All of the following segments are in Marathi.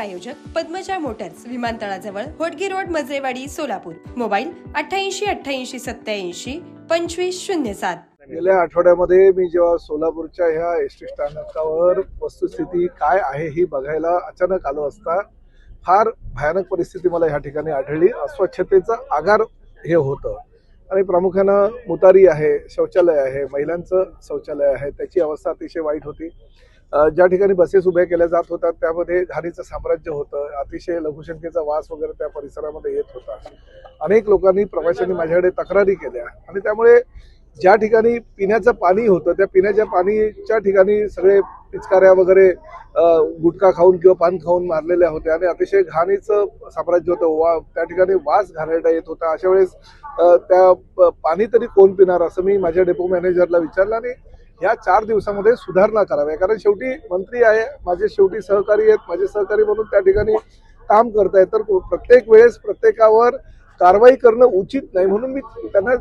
प्रायोजक पद्मजा मोटर्स विमानतळाजवळ होटगी रोड मजरेवाडी सोलापूर. मोबाईल अठ्ठ्याऐंशी अठ्ठ्याऐंशी सत्याऐंशी पंचवीस शून्य सात. गेल्या आठवड्यामध्ये मी जेव्हा सोलापूरच्या ह्या एस टी स्थानकावर वस्तुस्थिती काय आहे ही बघायला अचानक आलो असता फार भयानक परिस्थिती मला ह्या ठिकाणी आढळली. अस्वच्छतेचं आगार हे होतं. आणि प्रामुख्यानं मुतारी आहे शौचालय आहे महिलांचं शौचालय आहे त्याची अवस्था अतिशय वाईट होती. ज्या ठिकाणी बसेस उभ्या केल्या जात होत्या त्यामध्ये घाणीचं साम्राज्य होतं. अतिशय लघुशंकेचा वास वगैरे त्या परिसरामध्ये येत होता. अनेक लोकांनी प्रवाशांनी माझ्याकडे तक्रारी केल्या. आणि त्यामुळे ज्या ठिकाणी पिण्याचं पाणी होतं त्या पिण्याच्या पाणीच्या ठिकाणी सगळे पिचकाऱ्या वगैरे गुटखा खाऊन किंवा पान खाऊन मारलेल्या होत्या. आणि अतिशय घाणीचं साम्राज्य होतं. वा त्या ठिकाणी वास घाणेरडा येत होता. अशा वेळेस त्या पाणी तरी कोण पिणार असं मी माझ्या डेपो मॅनेजरला विचारलं आणि या चार दिवसामध्ये सुधारणा कराव्या कारण शेवटी मंत्री आहे माझे शेवटी सहकारी आहेत माझे सहकारी म्हणून त्या ठिकाणी काम करतायत तर प्रत्येक वेळेस प्रत्येकावर कारवाई करणं उचित नाही म्हणून मी त्यांना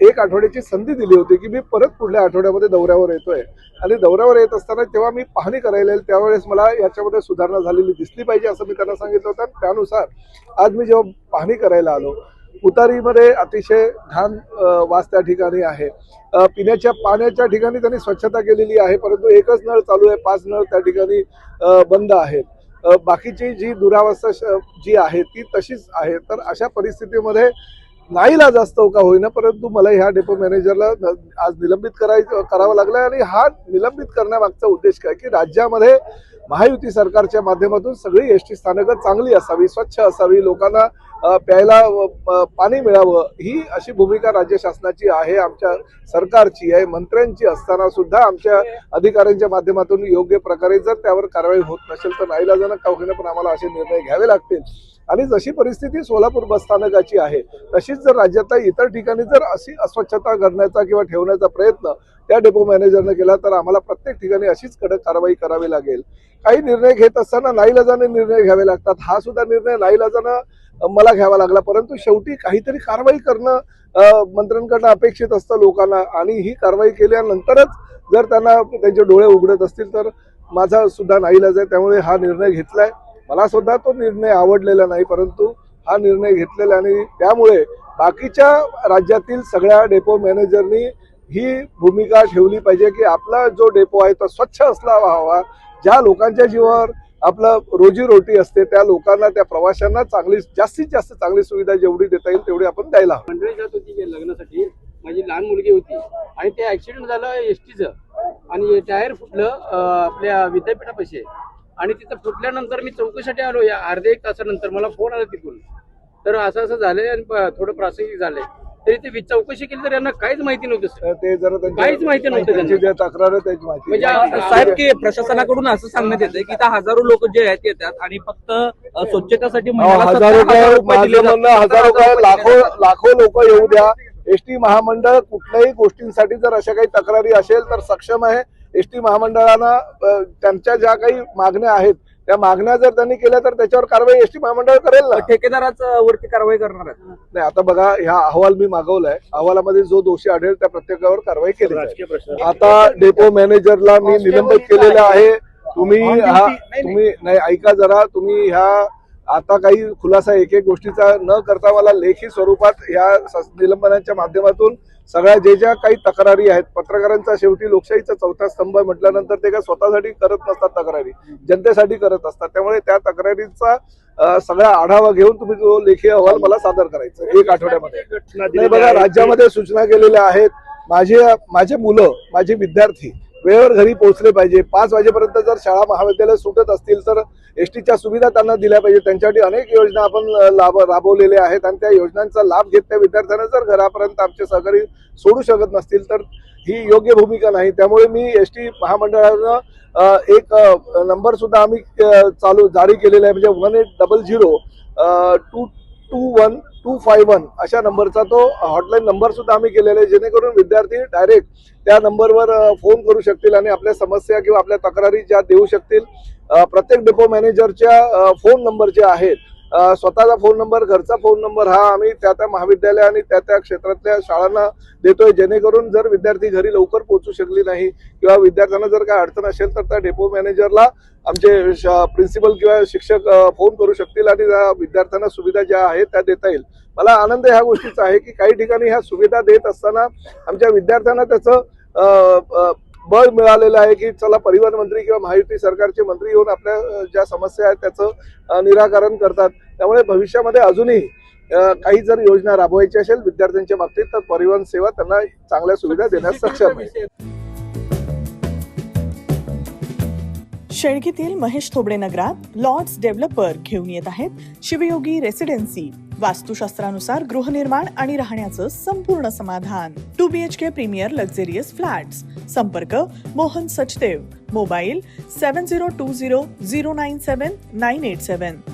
एक आठवड्याची संधी दिली होती की मी परत पुढल्या आठवड्यामध्ये दौऱ्यावर येतोय. आणि दौऱ्यावर येत असताना जेव्हा मी पाहणी करायला येईल त्यावेळेस मला याच्यामध्ये सुधारणा झालेली दिसली पाहिजे असं मी त्यांना सांगितलं होतं. त्यानुसार आज मी जेव्हा पाहणी करायला आलो उतारीमध्ये अतिशय घाण वास त्या ठिकाणी आहे. पिण्याच्या पाण्याच्या ठिकाणी त्यांनी स्वच्छता केलेली आहे परंतु एकच नळ चालू आहे पाच नळ त्या ठिकाणी बंद आहेत. बाकीची जी दुरावस्था श- जी आहे ती तशीच आहे. तर अशा परिस्थितीमध्ये नाईलाज असतो का होईना परंतु मला ह्या डेपो मॅनेजरला आज निलंबित करायचं करावं लागलं आणि हा निलंबित करण्यामागचा उद्देश काय? की राज्यामध्ये महायुती सरकारच्या माध्यमातून सगळी एस टी स्थानकं चांगली असावी स्वच्छ असावी लोकांना प्यायला पाणी मिळावं ही अशी भूमिका राज्य शासनाची आहे आमच्या सरकारची आहे मंत्र्यांची असताना सुद्धा आमच्या अधिकाऱ्यांच्या माध्यमातून योग्य प्रकारे जर त्यावर कारवाई होत नसेल तर नाईलाजानं का होईना पण आम्हाला असे निर्णय घ्यावे लागतील. आणि जशी परिस्थिती सोलापूर बस स्थानकाची आहे तशीच जर राज्यातल्या इतर ठिकाणी जर अशी अस्वच्छता करण्याचा किंवा ठेवण्याचा प्रयत्न त्या डेपो मॅनेजरनं केला तर आम्हाला प्रत्येक ठिकाणी अशीच कडक कारवाई करावी लागेल. काही निर्णय घेत असताना नाईलाजाने निर्णय घ्यावे लागतात. हा सुद्धा निर्णय नाईलाजानं मला घ्यावा लागला. परंतु शेवटी काहीतरी कारवाई करणं मंत्र्यांकडनं अपेक्षित असतं लोकांना. आणि ही कारवाई केल्यानंतरच जर त्यांना त्यांचे डोळे उघडत असतील तर माझा सुद्धा नाईलाज आहे. त्यामुळे हा निर्णय घेतलाय. मला सुद्धा तो निर्णय आवडलेला नाही परंतु हा निर्णय घेतलेला आणि त्यामुळे बाकीच्या राज्यातील सगळ्या डेपो मॅनेजरनी ही भूमिका ठेवली पाहिजे की आपला जो डेपो आहे तो स्वच्छ असला हवा. ज्या लोकांच्या जीवावर आपलं रोजीरोटी असते त्या लोकांना त्या प्रवाशांना चांगली जास्तीत जास्त चांगली सुविधा जेवढी देता येईल तेवढी आपण द्यायला मंडळी जात होती लग्नासाठी माझी लहान मुलगी होती आणि ते ऍक्सिडेंट झालं एस टीचं आणि टायर फुटलं आपल्या विद्यापीठापाशी. आणि तिथं फुटल्यानंतर मी चौकशीसाठी आलो. या अर्ध्या एक तासानंतर मला फोन आला तिथून. तर असं असं झालंय आणि प- थोडं प्रासंगिक झालंय. तरी ते चौकशी केली तर यांना काहीच माहिती नव्हतं ते जरा काहीच माहिती नव्हतं ज्या तक्रार त्याची माहिती म्हणजे साहेब की प्रशासनाकडून असं सांगण्यात येतं की इथं हजारो लोक जे आहेत येतात आणि फक्त स्वच्छतेसाठी हजारो 70,000 काय रुपये दिले माझं म्हणणं जातात. हजारो काय 70,000 लाखो. लाखो लोक येऊ द्या एसटी महामंडळ कुठल्याही गोष्टींसाठी जर अशा काही तक्रारी असेल तर सक्षम आहे एसटी महामंडळानं त्यांच्या ज्या काही मागण्या आहेत त्या मागण्या जर त्यांनी केल्या तर त्याच्यावर कारवाई एसटी महामंडळ करेल ना. ठेकेदाराच वरती कारवाई करणार आहेत. नाही आता बघा ह्या अहवाल मी मागवलाय. अहवालामध्ये जो दोषी आढळेल त्या प्रत्येकावर कारवाई केली आता डेपो मॅनेजरला मी निलंबित केलेलं आहे. तुम्ही हा तुम्ही नाही ऐका जरा. तुम्ही ह्या आता काही खुलासा एक एक गोष्टीचा न करता मला लेखी स्वरूपात ह्या स- निलंबनाच्या माध्यमातून सगळ्या जे ज्या काही तक्रारी आहेत पत्रकारांचा शेवटी लोकशाहीचा चौथा स्तंभ म्हटल्यानंतर ते काय स्वतःसाठी करत नसतात तक्रारी. जनतेसाठी करत असतात. त्यामुळे त्या तक्रारीचा सगळा आढावा घेऊन तुम्ही जो लेखी अहवाल मला सादर करायचा एक आठवड्यामध्ये. नाही बघा राज्यामध्ये सूचना केलेल्या आहेत. माझे माझे मुलं माझे विद्यार्थी वेळेवर घरी पोहोचले पाहिजे. पाच वाजेपर्यंत जर शाळा महाविद्यालय सुटत असतील तर एस टीच्या सुविधा त्यांना दिल्या पाहिजे. त्यांच्यासाठी अनेक योजना आपण लाभ राबवलेल्या आहेत आणि त्या योजनांचा लाभ घेत त्या विद्यार्थ्यांना जर घरापर्यंत आमचे सहकारी सोडू शकत नसतील तर ही योग्य भूमिका नाही. त्यामुळे मी एस टी महामंडळानं एक नंबरसुद्धा नंबर सुद्धा आम्ही चालू जारी केलेला आहे. म्हणजे one eight double zero two two one two five one अशा नंबरचा तो हॉटलाईन नंबर सुद्धा आम्ही केलेला आहे जेणेकरून विद्यार्थी डायरेक्ट त्या नंबरवर फोन करू शकतील आणि आपल्या समस्या किंवा आपल्या तक्रारी ज्या देऊ शकतील. प्रत्येक डेपो मॅनेजरच्या फोन नंबर जे आहेत स्वतःचा फोन नंबर घरचा फोन नंबर हा आम्ही त्या त्या महाविद्यालय आणि त्या त्या क्षेत्रातल्या शाळांना देतोय जेणेकरून जर विद्यार्थी घरी लवकर पोहोचू शकली नाही किंवा विद्यार्थ्यांना जर काय अडचण असेल तर त्या डेपो मॅनेजरला आमचे प्रिन्सिपल किंवा शिक्षक फोन करू शकतील आणि त्या विद्यार्थ्यांना सुविधा ज्या आहेत त्या देता येईल. मला आनंद ह्या गोष्टीचा आहे की काही ठिकाणी ह्या सुविधा देत असताना आमच्या विद्यार्थ्यांना त्याचं बळ मिळालेलं आहे की चला परिवहन मंत्री किंवा महायुती सरकारचे मंत्री येऊन आपल्या ज्या समस्या आहेत त्याचं निराकरण करतात. त्यामुळे भविष्यामध्ये अजूनही काही जर योजना राबवायची असेल विद्यार्थ्यांच्या बाबतीत तर परिवहन सेवा त्यांना चांगल्या सुविधा देण्यास सक्षम आहे. शेळगीतील महेश थोबडे नगरात लॉर्ड्स डेव्हलपर घेऊन येत आहेत शिवयोगी रेसिडेन्सी. वास्तुशास्त्रानुसार गृहनिर्माण आणि राहण्याचं संपूर्ण समाधान. Two B H K premier luxurious flats. संपर्क Mohan Sachdev. Mobile seven zero two zero zero nine seven nine eight seven